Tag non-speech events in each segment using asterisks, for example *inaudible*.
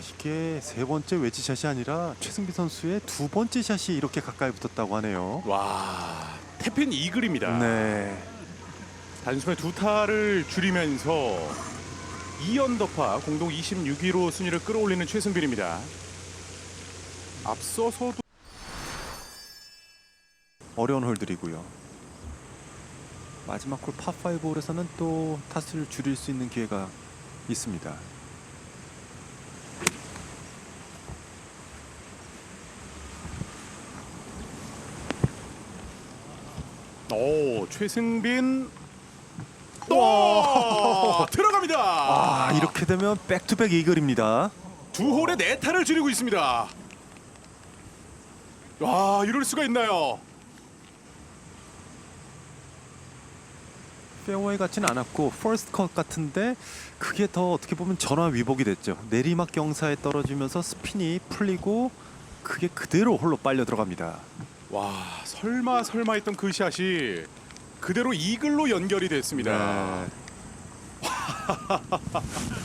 이게 세 번째 웨지샷이 아니라 최승비 선수의 두 번째 샷이 이렇게 가까이 붙었다고 하네요. 와 태핀 이글입니다. 네. 단숨에 두 타를 줄이면서 2언더파 공동 26위로 순위를 끌어올리는 최승빈입니다. 앞서서도 어려운 홀들이고요. 마지막 홀 파5 홀에서는 또 타수를 줄일 수 있는 기회가 있습니다. 오 최승빈 와 들어갑니다. 아, 이렇게 되면 백투백 이글입니다. 두 홀에 네 타를 줄이고 있습니다. 와 이럴 수가 있나요? 페어웨이 같지는 않았고 퍼스트 컷 같은데 그게 더 어떻게 보면 전화 위복이 됐죠. 내리막 경사에 떨어지면서 스핀이 풀리고 그게 그대로 홀로 빨려 들어갑니다. 와 설마 설마 했던 그 샷이 그대로 이글로 연결이 됐습니다. 네. *laughs*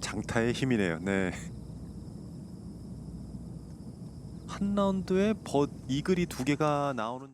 장타의 힘이네요. 네. 한 라운드에 버 이글이 두 개가 나오는